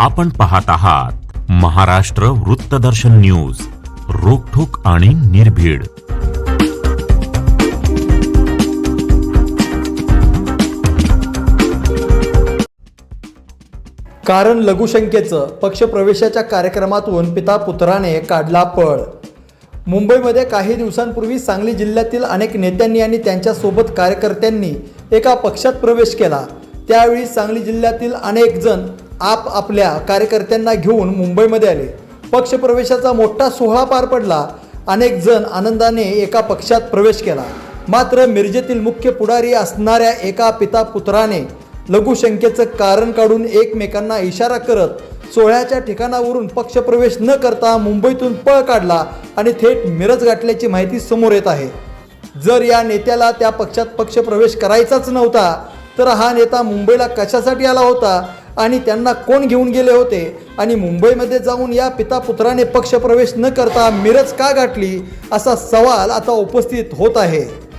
आपण पाहत आहात महाराष्ट्र वृत्तदर्शन न्यूज रोखोक आणि निर्भीड. कारण लघुशंकेचं पक्षप्रवेशाच्या कार्यक्रमातून पिता पुत्राने काढला पळ. मुंबईमध्ये काही दिवसांपूर्वी सांगली जिल्ह्यातील अनेक नेत्यांनी आणि त्यांच्यासोबत कार्यकर्त्यांनी एका पक्षात प्रवेश केला. त्यावेळी सांगली जिल्ह्यातील अनेक जण आप आपल्या कार्यकर्त्यांना घेऊन मुंबईमध्ये आले. पक्षप्रवेशाचा मोठा सोहळा पार पडला. अनेक जण आनंदाने एका पक्षात प्रवेश केला. मात्र मिरजेतील मुख्य पुढारी असणाऱ्या एका पिता पुत्राने लघुशंकेचं कारण काढून एकमेकांना इशारा करत सोहळ्याच्या ठिकाणावरून पक्षप्रवेश न करता मुंबईतून पळ काढला आणि थेट मिरज गाठल्याची माहिती समोर येत आहे. जर या नेत्याला त्या पक्षात पक्षप्रवेश करायचाच नव्हता तर हा नेता मुंबईला कशासाठी आला होता? आणि त्यांना कोण घेऊन गेले होते? आणि मुंबईमध्ये जाऊन या पिता पुत्राने पक्षप्रवेश न करता मिरज का गाठली? असा सवाल आता उपस्थित होत आहे.